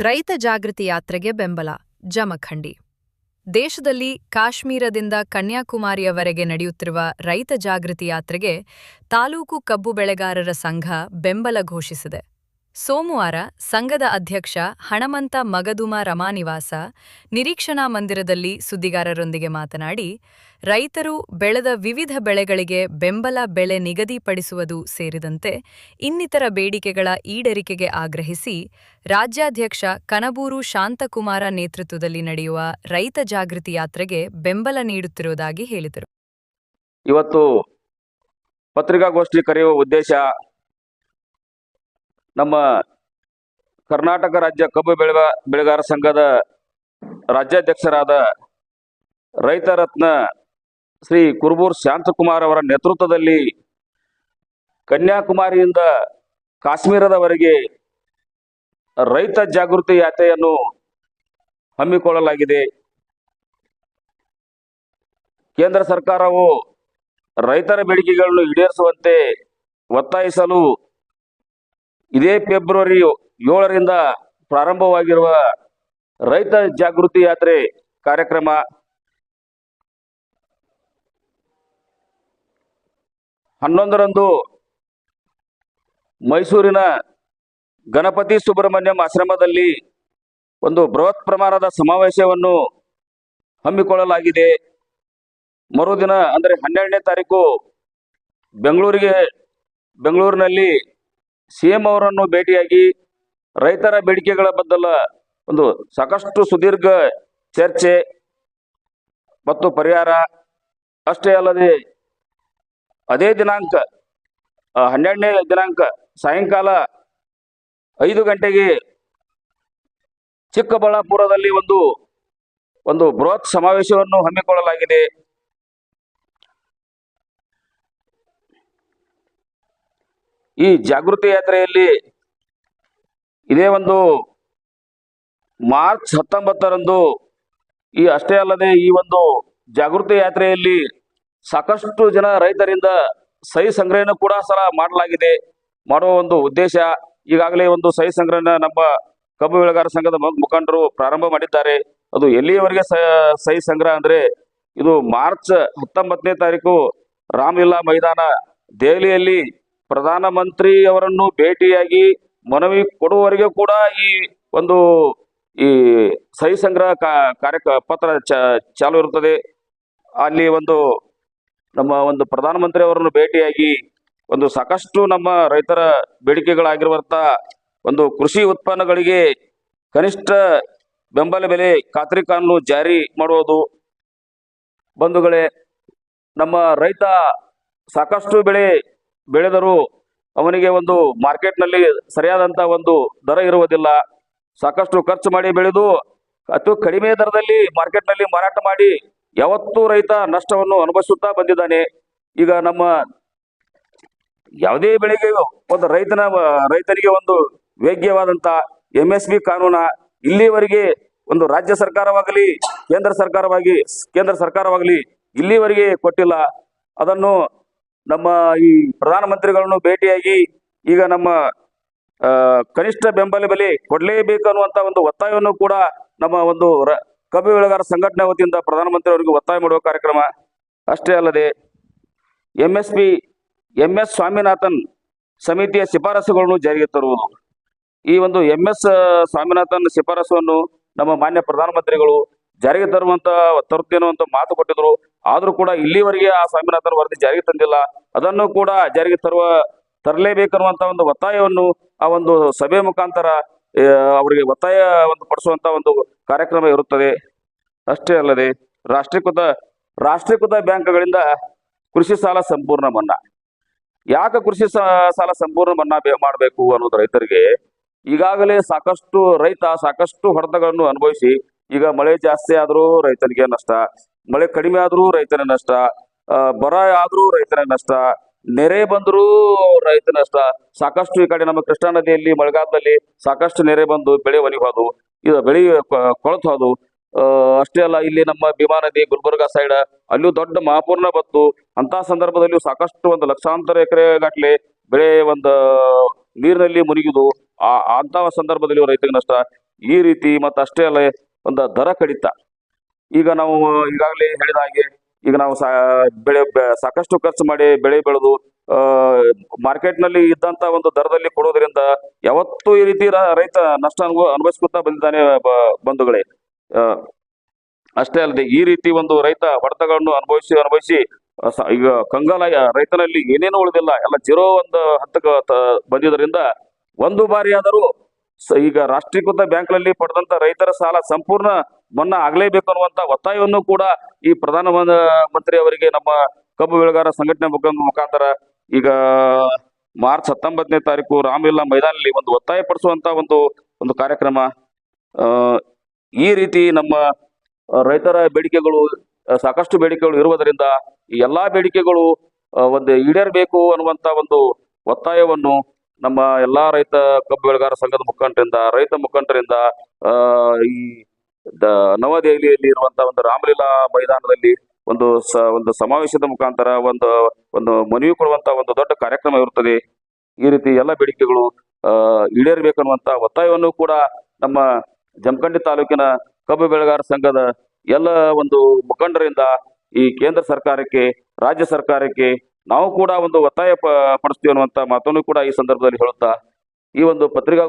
ರೈತ ಜಾಗೃತಿ ಯಾತ್ರೆಗೆ ಬೆಂಬಲ, ಜಮಖಂಡಿ. ದೇಶದಲ್ಲಿ ಕಾಶ್ಮೀರದಿಂದ ಕನ್ಯಾಕುಮಾರಿಯವರೆಗೆ ನಡೆಯುತ್ತಿರುವ ರೈತ ಜಾಗೃತಿ ಯಾತ್ರೆಗೆ ತಾಲೂಕು ಕಬ್ಬು ಬೆಳೆಗಾರರ ಸಂಘ ಬೆಂಬಲ ಘೋಷಿಸಿದೆ. ಸೋಮವಾರ ಸಂಘದ ಅಧ್ಯಕ್ಷ ಹಣಮಂತ ಮಗದುಮ ರಮಾನಿವಾಸ ನಿರೀಕ್ಷಣಾ ಮಂದಿರದಲ್ಲಿ ಸುದ್ದಿಗಾರರೊಂದಿಗೆ ಮಾತನಾಡಿ, ರೈತರು ಬೆಳೆದ ವಿವಿಧ ಬೆಳೆಗಳಿಗೆ ಬೆಂಬಲ ಬೆಲೆ ನಿಗದಿಪಡಿಸುವುದು ಸೇರಿದಂತೆ ಇನ್ನಿತರ ಬೇಡಿಕೆಗಳ ಈಡೇರಿಕೆಗೆ ಆಗ್ರಹಿಸಿ, ರಾಜ್ಯಾಧ್ಯಕ್ಷ ಕನಬೂರು ಶಾಂತಕುಮಾರ ನೇತೃತ್ವದಲ್ಲಿ ನಡೆಯುವ ರೈತ ಜಾಗೃತಿ ಯಾತ್ರೆಗೆ ಬೆಂಬಲ ನೀಡುತ್ತಿರುವುದಾಗಿ ಹೇಳಿದರು. ಇವತ್ತು ಪತ್ರಿಕಾಗೋಷ್ಠಿ ಕರೆಯುವ ಉದ್ದೇಶ ನಮ್ಮ ಕರ್ನಾಟಕ ರಾಜ್ಯ ಕಬ್ಬು ಬೆಳೆಗ ಬೆಳೆಗಾರ ಸಂಘದ ರಾಜ್ಯಾಧ್ಯಕ್ಷರಾದ ರೈತ ರತ್ನ ಶ್ರೀ ಕುರುಬೂರ್ ಶಾಂತಕುಮಾರ್ ಅವರ ನೇತೃತ್ವದಲ್ಲಿ ಕನ್ಯಾಕುಮಾರಿಯಿಂದ ಕಾಶ್ಮೀರದವರೆಗೆ ರೈತ ಜಾಗೃತಿ ಯಾತ್ರೆಯನ್ನು ಹಮ್ಮಿಕೊಳ್ಳಲಾಗಿದೆ. ಕೇಂದ್ರ ಸರ್ಕಾರವು ರೈತರ ಬೇಡಿಕೆಗಳನ್ನು ಈಡೇರಿಸುವಂತೆ ಒತ್ತಾಯಿಸಲು ಇದೇ ಫೆಬ್ರವರಿ ಏಳರಿಂದ ಪ್ರಾರಂಭವಾಗಿರುವ ರೈತ ಜಾಗೃತಿ ಯಾತ್ರೆ ಕಾರ್ಯಕ್ರಮ. ಹನ್ನೊಂದರಂದು ಮೈಸೂರಿನ ಗಣಪತಿ ಸುಬ್ರಹ್ಮಣ್ಯಂ ಆಶ್ರಮದಲ್ಲಿ ಒಂದು ಬೃಹತ್ ಪ್ರಮಾಣದ ಸಮಾವೇಶವನ್ನು ಹಮ್ಮಿಕೊಳ್ಳಲಾಗಿದೆ. ಮರುದಿನ ಅಂದರೆ ಹನ್ನೆರಡನೇ ತಾರೀಕು ಬೆಂಗಳೂರಿಗೆ, ಬೆಂಗಳೂರಿನಲ್ಲಿ ಸಿ ಎಂ ಅವರನ್ನು ಭೇಟಿಯಾಗಿ ರೈತರ ಬೇಡಿಕೆಗಳ ಬದಲ ಒಂದು ಸಾಕಷ್ಟು ಸುದೀರ್ಘ ಚರ್ಚೆ ಮತ್ತು ಪರಿಹಾರ, ಅಷ್ಟೇ ಅಲ್ಲದೆ ಅದೇ ದಿನಾಂಕ ಹನ್ನೆರಡನೇ ದಿನಾಂಕ ಸಾಯಂಕಾಲ ಐದು ಗಂಟೆಗೆ ಚಿಕ್ಕಬಳ್ಳಾಪುರದಲ್ಲಿ ಒಂದು ಒಂದು ಬೃಹತ್ ಸಮಾವೇಶವನ್ನು ಹಮ್ಮಿಕೊಳ್ಳಲಾಗಿದೆ. ಈ ಜಾಗೃತಿ ಯಾತ್ರೆಯಲ್ಲಿ ಇದೇ ಒಂದು ಮಾರ್ಚ್ ಹತ್ತೊಂಬತ್ತರಂದು ಈ ಅಷ್ಟೇ ಅಲ್ಲದೆ ಈ ಒಂದು ಜಾಗೃತಿ ಯಾತ್ರೆಯಲ್ಲಿ ಸಾಕಷ್ಟು ಜನ ರೈತರಿಂದ ಸಹಿ ಸಂಗ್ರಹಣೆ ಕೂಡ ಸಲ ಮಾಡಲಾಗಿದೆ. ಮಾಡುವ ಒಂದು ಉದ್ದೇಶ ಈಗಾಗಲೇ ಒಂದು ಸಹಿ ಸಂಗ್ರಹಣ ನಮ್ಮ ಕಬ್ಬು ಬೆಳೆಗಾರ ಸಂಘದ ಮುಖಂಡರು ಪ್ರಾರಂಭ ಮಾಡಿದ್ದಾರೆ. ಅದು ಎಲ್ಲಿಯವರೆಗೆ ಸಹಿ ಸಂಗ್ರಹ ಅಂದ್ರೆ ಇದು ಮಾರ್ಚ್ ಹತ್ತೊಂಬತ್ತನೇ ತಾರೀಕು ರಾಮ್ಲೀಲಾ ಮೈದಾನ ದೆಹಲಿಯಲ್ಲಿ ಪ್ರಧಾನಮಂತ್ರಿ ಅವರನ್ನು ಭೇಟಿಯಾಗಿ ಮನವಿ ಕೊಡುವವರಿಗೆ ಕೂಡ ಈ ಒಂದು ಈ ಸಹಿ ಸಂಗ್ರಹ ಕಾರ್ಯಕ ಕಾರ್ಯ ಪತ್ರ ಚಾಲು ಇರುತ್ತದೆ. ಅಲ್ಲಿ ಒಂದು ನಮ್ಮ ಒಂದು ಪ್ರಧಾನಮಂತ್ರಿ ಅವರನ್ನು ಭೇಟಿಯಾಗಿ ಒಂದು ಸಾಕಷ್ಟು ನಮ್ಮ ರೈತರ ಬೇಡಿಕೆಗಳಾಗಿರುವಂತ ಒಂದು ಕೃಷಿ ಉತ್ಪನ್ನಗಳಿಗೆ ಕನಿಷ್ಠ ಬೆಂಬಲ ಬೆಲೆ ಖಾತ್ರಿ ಕಾನೂನು ಜಾರಿ ಮಾಡುವುದು. ಬಂಧುಗಳೇ, ನಮ್ಮ ರೈತ ಸಾಕಷ್ಟು ಬೆಳೆ ಬೆಳೆದರೂ ಅವನಿಗೆ ಒಂದು ಮಾರ್ಕೆಟ್ನಲ್ಲಿ ಸರಿಯಾದಂಥ ಒಂದು ದರ ಇರುವುದಿಲ್ಲ. ಸಾಕಷ್ಟು ಖರ್ಚು ಮಾಡಿ ಬೆಳೆದು ಅತಿ ಕಡಿಮೆ ದರದಲ್ಲಿ ಮಾರ್ಕೆಟ್ನಲ್ಲಿ ಮಾರಾಟ ಮಾಡಿ ಯಾವತ್ತೂ ರೈತ ನಷ್ಟವನ್ನು ಅನುಭವಿಸುತ್ತಾ ಬಂದಿದ್ದಾನೆ. ಈಗ ನಮ್ಮ ಯಾವುದೇ ಬೆಳೆಗೆ ಒಂದು ರೈತನ, ರೈತನಿಗೆ ಒಂದು ವೇಗ್ಯವಾದಂಥ ಎಂ ಎಸ್ ಬಿ ಕಾನೂನ ಇಲ್ಲಿವರೆಗೆ ಒಂದು ರಾಜ್ಯ ಸರ್ಕಾರವಾಗಲಿ, ಕೇಂದ್ರ ಸರ್ಕಾರವಾಗಿ, ಕೇಂದ್ರ ಸರ್ಕಾರವಾಗಲಿ ಇಲ್ಲಿವರೆಗೆ ಕೊಟ್ಟಿಲ್ಲ. ಅದನ್ನು ನಮ್ಮ ಈ ಪ್ರಧಾನಮಂತ್ರಿಗಳನ್ನು ಭೇಟಿಯಾಗಿ ಈಗ ನಮ್ಮ ಕನಿಷ್ಠ ಬೆಂಬಲ ಬೆಲೆ ಕೊಡಲೇಬೇಕು ಅನ್ನುವಂತ ಒಂದು ಒತ್ತಾಯವನ್ನು ಕೂಡ ನಮ್ಮ ಒಂದು ಕಬ್ಬು ಬೆಳೆಗಾರ ಸಂಘಟನೆ ವತಿಯಿಂದ ಪ್ರಧಾನಮಂತ್ರಿ ಅವರಿಗೆ ಒತ್ತಾಯ ಮಾಡುವ ಕಾರ್ಯಕ್ರಮ ಅಷ್ಟೇ ಅಲ್ಲದೆ M S P M S Swaminathan ಸಮಿತಿಯ ಶಿಫಾರಸುಗಳನ್ನು ಜಾರಿಗೆ ತರುವುದು. ಈ ಒಂದು ಎಂ ಎಸ್ ಸ್ವಾಮಿನಾಥನ್ ಶಿಫಾರಸನ್ನು ನಮ್ಮ ಮಾನ್ಯ ಪ್ರಧಾನಮಂತ್ರಿಗಳು ಜಾರಿಗೆ ತರುವಂತ, ತರುತ್ತೇನೋ ಅಂತ ಮಾತು ಕೊಟ್ಟಿದ್ರು. ಆದ್ರೂ ಕೂಡ ಇಲ್ಲಿವರೆಗೆ ಆ ಸ್ವಾಮಿನಾಥನ್ ವರದಿ ಜಾರಿಗೆ ತಂದಿಲ್ಲ. ಅದನ್ನು ಕೂಡ ಜಾರಿಗೆ ತರುವ, ತರಲೇಬೇಕನ್ನುವಂತ ಒಂದು ಒತ್ತಾಯವನ್ನು ಆ ಒಂದು ಸಭೆ ಮುಖಾಂತರ ಅವರಿಗೆ ಒತ್ತಾಯ ಒಂದು ಪಡಿಸುವಂತ ಒಂದು ಕಾರ್ಯಕ್ರಮ ಇರುತ್ತದೆ. ಅಷ್ಟೇ ಅಲ್ಲದೆ ರಾಷ್ಟ್ರೀಕೃತ ರಾಷ್ಟ್ರೀಕೃತ ಬ್ಯಾಂಕ್ಗಳಿಂದ ಕೃಷಿ ಸಾಲ ಸಂಪೂರ್ಣ ಮನ್ನಾ. ಯಾಕೆ ಕೃಷಿ ಸಾಲ ಸಂಪೂರ್ಣ ಮನ್ನಾ ಮಾಡಬೇಕು ಅನ್ನೋದು ರೈತರಿಗೆ ಈಗಾಗಲೇ ಸಾಕಷ್ಟು ರೈತ ಸಾಕಷ್ಟು ಹೊಡೆತಗಳನ್ನು ಅನುಭವಿಸಿ ಈಗ ಮಳೆ ಜಾಸ್ತಿ ಆದರೂ ರೈತನಿಗೆ ನಷ್ಟ, ಮಳೆ ಕಡಿಮೆ ಆದರೂ ರೈತನ ನಷ್ಟ ಬರ ಆದರೂ ರೈತನ ನಷ್ಟ, ನೆರೆ ಬಂದರೂ ರೈತ ನಷ್ಟ. ಸಾಕಷ್ಟು ಈ ಕಡೆ ನಮ್ಮ ಕೃಷ್ಣಾ ನದಿಯಲ್ಲಿ, ಮಳೆಗಾಲದಲ್ಲಿ ಸಾಕಷ್ಟು ನೆರೆ ಬಂದು ಬೆಳೆ ಒಣಗಿ ಹೋದವು ಇದು ಬೆಳೆ ಕೊಳತು ಹೋದು ಅಷ್ಟೇ ಅಲ್ಲ, ಇಲ್ಲಿ ನಮ್ಮ ಭೀಮಾ ನದಿ, ಗುಲ್ಬರ್ಗಾ ಸೈಡ್ ಅಲ್ಲೂ ದೊಡ್ಡ ಮಹಾಪೂರ್ಣ ಬತ್ತು. ಅಂತ ಸಂದರ್ಭದಲ್ಲಿ ಸಾಕಷ್ಟು ಒಂದು ಲಕ್ಷಾಂತರ ಎಕರೆ ಗಟ್ಟಲೆ ಬೆಳೆ ಒಂದು ನೀರಿನಲ್ಲಿ ಮುನಿಗಿದು, ಆ ಅಂತ ಸಂದರ್ಭದಲ್ಲಿ ರೈತರಿಗೆ ನಷ್ಟ. ಈ ರೀತಿ ಮತ್ತೆ ಅಷ್ಟೇ ಅಲ್ಲ ಒಂದು ದರ ಕಡಿತ. ಈಗ ನಾವು ಈಗಾಗಲೇ ಹೇಳಿದ ಹಾಗೆ ಈಗ ನಾವು ಸಾ ಬೆಳೆ ಸಾಕಷ್ಟು ಖರ್ಚು ಮಾಡಿ ಬೆಳೆ ಬೆಳೆದು ಮಾರ್ಕೆಟ್ನಲ್ಲಿ ಇದ್ದಂತ ಒಂದು ದರದಲ್ಲಿ ಕೊಡೋದ್ರಿಂದ ಯಾವತ್ತೂ ಈ ರೀತಿ ರೈತ ನಷ್ಟ ಅನುಭವ ಅನುಭವಿಸ್ಕೊತಾ ಬಂದಿದ್ದಾನೆ ಬಂಧುಗಳೇ. ಅಷ್ಟೇ ಅಲ್ಲದೆ ಈ ರೀತಿ ಒಂದು ರೈತ ಹೊಡೆತಗಳನ್ನು ಅನುಭವಿಸಿ ಅನುಭವಿಸಿ ಈಗ ಕಂಗಾಲ, ರೈತನಲ್ಲಿ ಏನೇನು ಉಳಿದಿಲ್ಲ. ಎಲ್ಲ ಜೀರೋ ಒಂದು ಹಂತಕ್ಕೆ ಬಂದಿದ್ದರಿಂದ ಒಂದು ಬಾರಿ ಆದರೂ ಈಗ ರಾಷ್ಟ್ರೀಕೃತ ಬ್ಯಾಂಕ್ನಲ್ಲಿ ಪಡೆದಂತ ರೈತರ ಸಾಲ ಸಂಪೂರ್ಣ ಮನ್ನಾ ಆಗಲೇಬೇಕು ಅನ್ನುವಂತ ಒತ್ತಾಯವನ್ನು ಕೂಡ ಈ ಪ್ರಧಾನ ಮಂತ್ರಿ ಅವರಿಗೆ ನಮ್ಮ ಕಬ್ಬು ಬೆಳೆಗಾರ ಸಂಘಟನೆ ಮುಖ ಮುಖಾಂತರ ಈಗ ಮಾರ್ಚ್ ಹತ್ತೊಂಬತ್ತನೇ ತಾರೀಕು ರಾಮಲೀಲಾ ಮೈದಾನಲ್ಲಿ ಒಂದು ಒತ್ತಾಯ ಪಡಿಸುವಂತ ಒಂದು ಒಂದು ಕಾರ್ಯಕ್ರಮ. ಈ ರೀತಿ ನಮ್ಮ ರೈತರ ಬೇಡಿಕೆಗಳು, ಸಾಕಷ್ಟು ಬೇಡಿಕೆಗಳು ಇರುವುದರಿಂದ ಈ ಎಲ್ಲಾ ಬೇಡಿಕೆಗಳು ಒಂದು ಈಡೇರಬೇಕು ಅನ್ನುವಂತ ಒಂದು ಒತ್ತಾಯವನ್ನು ನಮ್ಮ ಎಲ್ಲಾ ರೈತ ಕಬ್ಬು ಬೆಳೆಗಾರ ಸಂಘದ ಮುಖಂಡರಿಂದ, ರೈತ ಮುಖಂಡರಿಂದ ಈ ನವದೆಹಲಿಯಲ್ಲಿ ಇರುವಂತಹ ಒಂದು ರಾಮಲೀಲಾ ಮೈದಾನದಲ್ಲಿ ಒಂದು ಒಂದು ಸಮಾವೇಶದ ಮುಖಾಂತರ ಒಂದು ಒಂದು ಮನವಿ ಕೊಡುವಂತ ಒಂದು ದೊಡ್ಡ ಕಾರ್ಯಕ್ರಮ ಇರುತ್ತದೆ. ಈ ರೀತಿ ಎಲ್ಲ ಬೇಡಿಕೆಗಳು ಈಡೇರಬೇಕನ್ನುವಂತ ಒತ್ತಾಯವನ್ನು ಕೂಡ ನಮ್ಮ ಜಮಖಂಡಿ ತಾಲೂಕಿನ ಕಬ್ಬು ಬೆಳೆಗಾರ ಸಂಘದ ಎಲ್ಲ ಒಂದು ಮುಖಂಡರಿಂದ ಈ ಕೇಂದ್ರ ಸರ್ಕಾರಕ್ಕೆ, ರಾಜ್ಯ ಸರ್ಕಾರಕ್ಕೆ ನಾವು ಕೂಡ ಒಂದು ಒತ್ತಾಯ ಪಡಿಸ್ತೀವಿ ಅನ್ನುವಂತ ಮಾತನ್ನು ಕೂಡ ಈ ಸಂದರ್ಭದಲ್ಲಿ ಹೇಳುತ್ತಾ ಈ ಒಂದು ಪತ್ರಿಕಾ